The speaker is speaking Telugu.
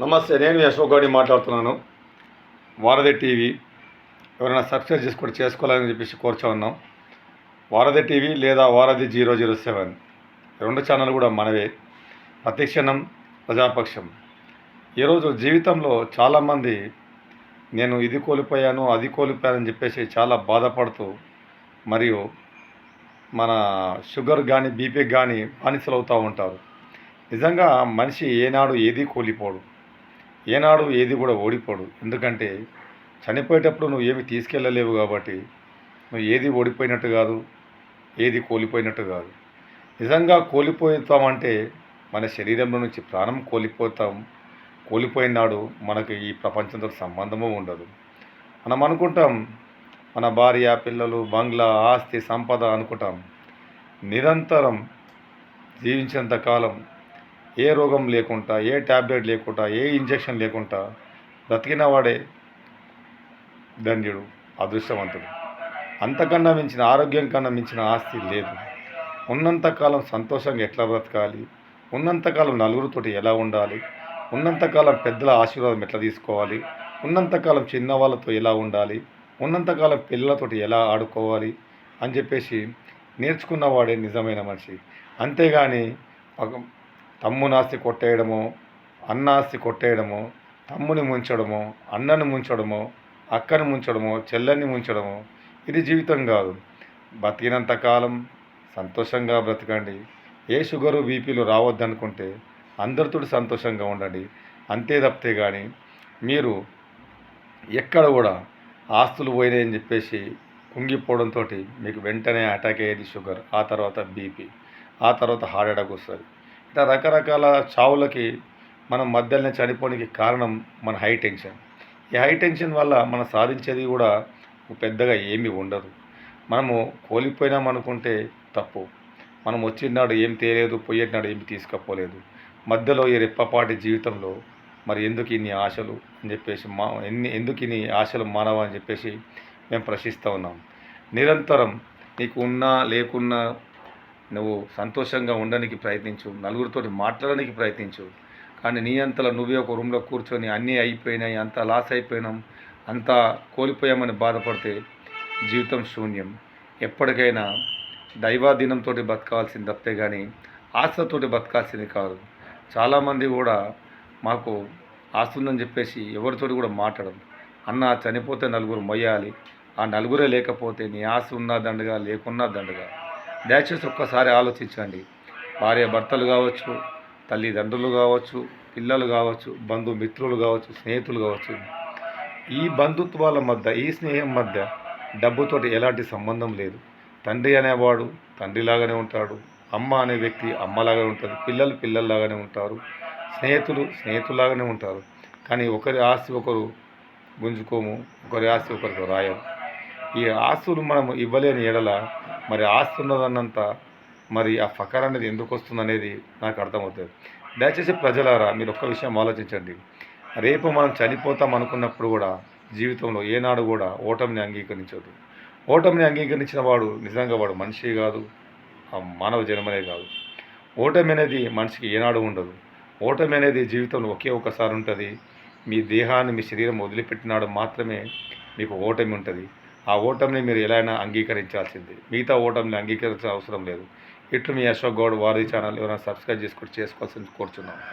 నమస్తే నేను అశోక్ గౌడి మాట్లాడుతున్నాను. వారధి టీవీ ఎవరైనా సబ్స్క్రైబ్ చేసుకుంటే చేసుకోవాలని చెప్పేసి కోరుచా ఉన్నాం. వారధి టీవీ లేదా వారధి జీరో జీరో సెవెన్ రెండు ఛానల్ కూడా మనవే. ప్రతిక్షణం ప్రజాపక్షం. ఈరోజు జీవితంలో చాలామంది నేను ఇది కోల్పోయాను అది కోల్పోయానని చెప్పేసి చాలా బాధపడుతూ మరియు మన షుగర్ కానీ బీపీ కానీ బానిసలు అవుతూ ఉంటారు. నిజంగా మనిషి ఏనాడు ఏది కోల్పోడు. ఏనాడు ఏది కూడా ఓడిపోడు. ఎందుకంటే చనిపోయేటప్పుడు నువ్వు ఏమి తీసుకెళ్ళలేవు కాబట్టి నువ్వు ఏది ఓడిపోయినట్టు కాదు ఏది కోల్పోయినట్టు కాదు. నిజంగా కోల్పోతామంటే మన శరీరంలో నుంచి ప్రాణం కోల్పోతాం. కోల్పోయినాడు మనకు ఈ ప్రపంచంతో సంబంధము ఉండదు. మనం అనుకుంటాం మన భార్య పిల్లలు బంగ్లా ఆస్తి సంపద అనుకుంటాం. నిరంతరం జీవించేంత కాలం ఏ రోగం లేకుండా ఏ ట్యాబ్లెట్ లేకుండా ఏ ఇంజెక్షన్ లేకుండా బ్రతికిన వాడే ధన్యుడు అదృష్టవంతుడు. అంతకన్నా మించిన ఆరోగ్యం కన్నా మించిన ఆస్తి లేదు. ఉన్నంతకాలం సంతోషంగా ఎట్లా బ్రతకాలి? ఉన్నంతకాలం నలుగురితోటి ఎలా ఉండాలి? ఉన్నంతకాలం పెద్దల ఆశీర్వాదం ఎట్లా తీసుకోవాలి? ఉన్నంతకాలం చిన్నవాళ్ళతో ఎలా ఉండాలి? ఉన్నంతకాలం పిల్లలతోటి ఎలా ఆడుకోవాలి? అని చెప్పేసి నేర్చుకున్నవాడే నిజమైన మనిషి. అంతేగాని పగ- తమ్ముని ఆస్తి కొట్టేయడమో అన్న కొట్టేయడమో తమ్ముని ముంచడమో అన్నని ముంచడమో అక్కని ముంచడమో చెల్లెని ముంచడము ఇది జీవితం కాదు. బతికినంత కాలం సంతోషంగా బ్రతకండి. ఏ షుగరు బీపీలు రావద్దనుకుంటే అందరితో సంతోషంగా ఉండండి. అంతే తప్పితే కానీ మీరు ఎక్కడ కూడా ఆస్తులు పోయినాయని చెప్పేసి కుంగిపోవడంతో మీకు వెంటనే అటాక్ అయ్యేది షుగర్ ఆ తర్వాత బీపీ ఆ తర్వాత హార్ట్ అటాక్ వస్తుంది. ఇట్లా రకరకాల చావులకి మనం మధ్యలోనే చనిపోవడానికి కారణం మన హై టెన్షన్. ఈ హై టెన్షన్ వల్ల మనం సాధించేది కూడా పెద్దగా ఏమీ ఉండదు. మనము కోల్పోయినాం అనుకుంటే తప్పు. మనం వచ్చినాడు ఏం తేలేదు పోయేనాడు ఏమి తీసుకపోలేదు. మధ్యలో ఈ రెప్పపాటి జీవితంలో మరి ఎందుకు ఇన్ని ఆశలు అని చెప్పేసి మా ఎన్ని ఎందుకు ఇన్ని ఆశలు మానవా అని చెప్పేసి మేము ప్రశ్నిస్తూ ఉన్నాం. నిరంతరం నీకు ఉన్నా లేకున్నా నువ్వు సంతోషంగా ఉండడానికి ప్రయత్నించు నలుగురితోటి మాట్లాడడానికి ప్రయత్నించు. కానీ నీ అంతలో నువ్వే ఒక రూమ్లో కూర్చొని అన్నీ అయిపోయినాయి అంతా లాస్ అయిపోయినాం అంతా కోల్పోయామని బాధపడితే జీవితం శూన్యం. ఎప్పటికైనా దైవాధీనంతో బతకాల్సింది తప్పితే కానీ ఆశతోటి బతకాల్సింది కాదు. చాలామంది కూడా మాకు ఆస్తుందని చెప్పేసి ఎవరితోటి కూడా మాట్లాడరు. అన్న చనిపోతే నలుగురు మొయ్యాలి ఆ నలుగురే లేకపోతే నీ ఆశ ఉన్నా దండగా లేకున్నా దండగా దయచేసి ఒక్కసారి ఆలోచించండి. భార్య భర్తలు కావచ్చు తల్లిదండ్రులు కావచ్చు పిల్లలు కావచ్చు బంధుమిత్రులు కావచ్చు స్నేహితులు కావచ్చు. ఈ బంధుత్వాల మధ్య ఈ స్నేహం మధ్య డబ్బుతోటి ఎలాంటి సంబంధం లేదు. తండ్రి అనేవాడు తండ్రిలాగానే ఉంటాడు. అమ్మ అనే వ్యక్తి అమ్మలాగానే ఉంటుంది. పిల్లలు పిల్లల్లాగానే ఉంటారు. స్నేహితులు స్నేహితులాగానే ఉంటారు. కానీ ఒకరి ఆస్తి ఒకరు గుంజుకోము ఒకరి ఆస్తి ఒకరికి రాయము. ఈ ఆస్తులు మనం ఇవ్వలేని ఎడల మరి ఆస్తి ఉన్నదన్నంత మరి ఆ ఫకర్ అనేది ఎందుకు వస్తుంది అనేది నాకు అర్థమవుతుంది. దయచేసి ప్రజలారా మీరు ఒక్క విషయం ఆలోచించండి. రేపు మనం చనిపోతాం అనుకున్నప్పుడు కూడా జీవితంలో ఏనాడు కూడా ఓటమిని అంగీకరించదు. ఓటమిని అంగీకరించిన వాడు నిజంగా వాడు మనిషి కాదు ఆ మానవ జన్మనే కాదు. ఓటమి అనేది మనిషికి ఏనాడు ఉండదు. ఓటమి అనేది జీవితంలో ఒకే ఒకసారి ఉంటుంది. మీ దేహాన్ని మీ శరీరం వదిలిపెట్టినాడు మాత్రమే మీకు ఓటమి ఉంటుంది. ఆ ఓటమిని మీరు ఎలా అయినా అంగీకరించాల్సింది. మిగతా ఓటమిని అంగీకరించాల్సిన అవసరం లేదు. ఇట్లు మీ అశోక్ గౌడ్ వారి ఛానల్ ఎవరైనా సబ్స్క్రైబ్ చేసుకొని చేసుకోవాల్సింది కోరుచున్నాను.